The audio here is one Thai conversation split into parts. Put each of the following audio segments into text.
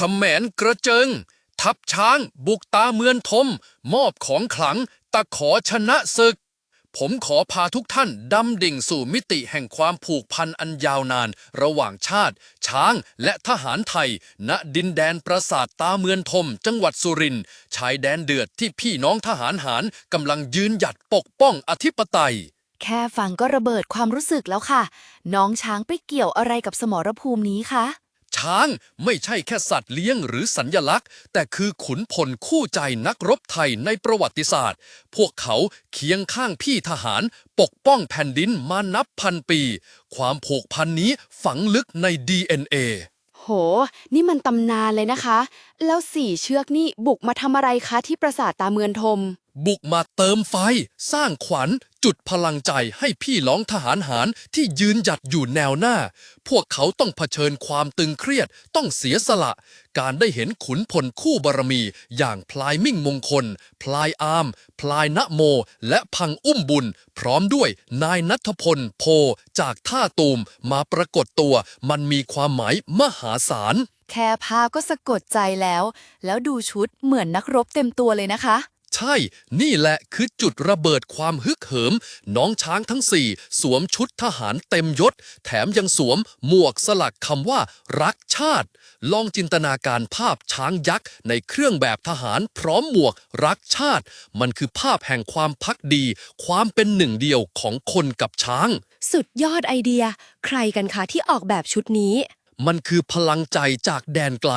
ขมแมนกระเจิง ทับช้าง บุกตาเมือนทม มอบของขลัง ตะขอชนะศึก ผมขอพาทุกท่านดำดิ่งสู่มิติแห่งความผูกพันอันยาวนาน ระหว่างชาติ ช้างและทหารไทย ณดินแดนปราสาทตาเมือนทม จังหวัดสุรินทร์ชายแดนเดือดที่พี่น้องทหารหารกำลังยืนหยัดปกป้องอธิปไตยแค่ฟังก็ระเบิดความรู้สึกแล้วค่ะ น้องช้างไปเกี่ยวอะไรกับสมรภูมินี้คะ ช้างไม่ใช่แค่สัตว์เลี้ยงหรือสัญญลักษณ์ แต่คือขุนพลคู่ใจนักรบไทยในประวัติศาสตร์ พวกเขาเคียงข้างพี่ทหารปกป้องแผ่นดินมานับพันปี ความผูกพันนี้ฝังลึกใน DNA โห นี่มันตำนานเลยนะคะ แล้วสี่เชือกนี่บุกมาทำอะไรคะที่ปราสาทตาเมือนทม บุกมาเติมไฟ สร้างขวัญ จุดพลังใจให้พี่น้องทหารหารที่ยืนหยัดอยู่แนวหน้า พวกเขาต้องเผชิญความตึงเครียดต้องเสียสละ การได้เห็นขุนพลคู่บารมี อย่างพลายมิ่งมงคล พลายอาม พลายณโม และพังอุ้มบุญ พร้อมด้วยนายนัทพล โพ จากท่าตูมมาปรากฏตัวมันมีความหมายมหาศาลแค่ภาพก็สะกดใจแล้ว แล้วดูชุดเหมือนนักรบเต็มตัวเลยนะคะ ช่ นี่แหละคือจุดระเบิดความฮึกเหิม น้องช้างทั้งสี่สวมชุดทหารเต็มยศ แถมยังสวมหมวกสลักคำว่า รักชาติ ลองจินตนาการภาพช้างยักษ์ ในเครื่องแบบทหารพร้อมหมวกรักชาติ มันคือภาพแห่งความพักดี ความเป็นหนึ่งเดียวของคนกับช้าง สุดยอดไอเดีย ใครกันคะที่ออกแบบชุดนี้ มันคือพลังใจจากแดนไกล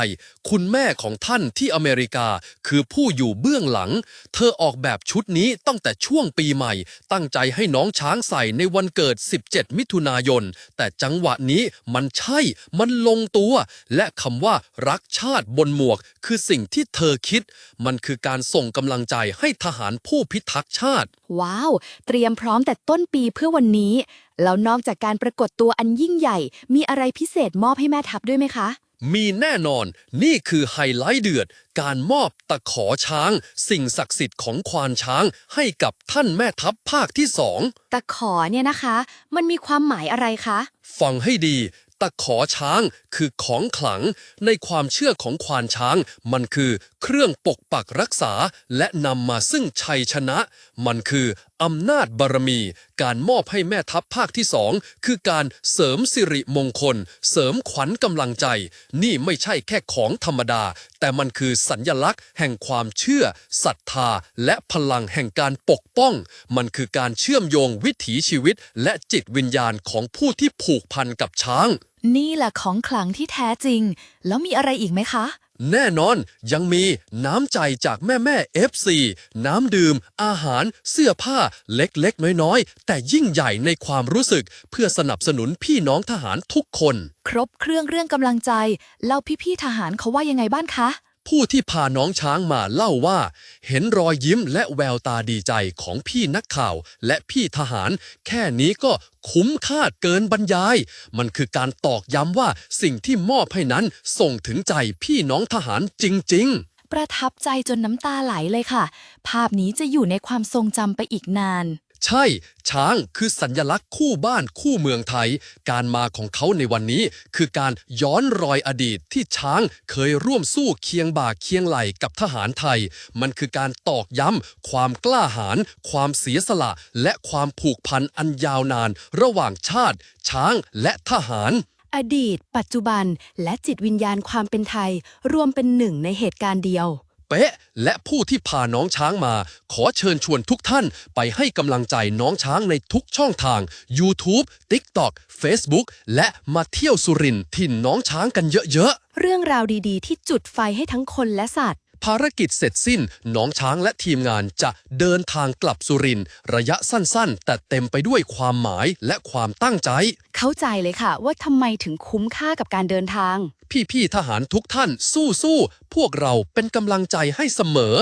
คุณแม่ของท่านที่อเมริกาคือผู้อยู่เบื้องหลัง เธอออกแบบชุดนี้ตั้งแต่ช่วงปีใหม่ ตั้งใจให้น้องช้างใส่ในวันเกิด 17 มิถุนายน แต่จังหวะนี้มันใช่ มันลงตัว และคำว่ารักชาติบนหมวก คือสิ่งที่เธอคิด มันคือการส่งกำลังใจให้ทหารผู้พิทักษ์ชาติ ว้าว เตรียมพร้อมแต่ต้นปีเพื่อวันนี้แล้วนอกจากการปรากฏตัวอันยิ่งใหญ่ มีอะไรพิเศษมอบให้แม่ทัพด้วยไหมคะ มีแน่นอน นี่คือไฮไลท์เดือด การมอบตะขอช้าง สิ่งศักดิ์สิทธิ์ของควานช้างให้กับท่านแม่ทัพภาคที่สองตะขอเนี่ยนะคะ มันมีความหมายอะไรคะ ฟังให้ดีตะขอช้างคือของขลัง ในความเชื่อของควานช้าง มันคือเครื่องปกปักรักษาและนำมาซึ่งชัยชนะ มันคืออำนาจบารมี การมอบให้แม่ทัพภาคที่สองคือการเสริมสิริมงคล เสริมขวัญกำลังใจ นี่ไม่ใช่แค่ของธรรมดา แต่มันคือสัญญลักษณ์แห่งความเชื่อศรัทธา และพลังแห่งการปกป้อง มันคือการเชื่อมโยงวิถีชีวิต และจิตวิญญาณของผู้ที่ผูกพันกับช้าง นี่แหละของขลังที่แท้จริง แล้วมีอะไรอีกไหมคะ แน่นอนยังมีน้ำใจจากแม่แม่ FC น้ำดื่ม อาหาร เสื้อผ้าเล็กๆ น้อยๆ แต่ยิ่งใหญ่ในความรู้สึก เพื่อสนับสนุนพี่น้องทหารทุกคน ครบเครื่องเรื่องกำลังใจ แล้วพี่ๆทหารเขาว่ายังไงบ้างคะ ผู้ที่พาน้องช้างมาเล่าว่า เห็นรอยยิ้มและแววตาดีใจของพี่นักข่าวและพี่ทหาร แค่นี้ก็คุ้มค่าเกินบรรยาย มันคือการตอกย้ำว่าสิ่งที่มอบให้นั้นส่งถึงใจพี่น้องทหารจริง ๆประทับใจจนน้ำตาไหลเลยค่ะ ภาพนี้จะอยู่ในความทรงจำไปอีกนาน ใช่ ช้างคือสัญญลักษณ์คู่บ้านคู่เมืองไทย การมาของเขาในวันนี้ คือการย้อนรอยอดีตที่ช้างเคยร่วมสู้เคียงบ่าเคียงไหลกับทหารไทย มันคือการตอกย้ำความกล้าหาญความเสียสละ และความผูกพันอันยาวนาน ระหว่างชาติ ช้างและทหารอดีต ปัจจุบัน และจิตวิญญาณความเป็นไทย รวมเป็นหนึ่งในเหตุการณ์เดียว เป๊ะ และผู้ที่พาน้องช้างมา ขอเชิญชวนทุกท่านไปให้กำลังใจน้องช้างในทุกช่องทาง YouTube TikTok Facebook และมาเที่ยวสุรินทร์ถิ่นน้องช้างกันเยอะๆ เรื่องราวดีๆ ที่จุดไฟให้ทั้งคนและสัตว์ ภารกิจเสร็จสิ้น น้องช้างและทีมงานจะเดินทางกลับสุรินทร์ระยะสั้นๆ แต่เต็มไปด้วยความหมายและความตั้งใจ เข้าใจเลยค่ะ ว่าทำไมถึงคุ้มค่ากับการเดินทาง พี่ๆทหารทุกท่านสู้ๆพวกเราเป็นกำลังใจให้เสมอ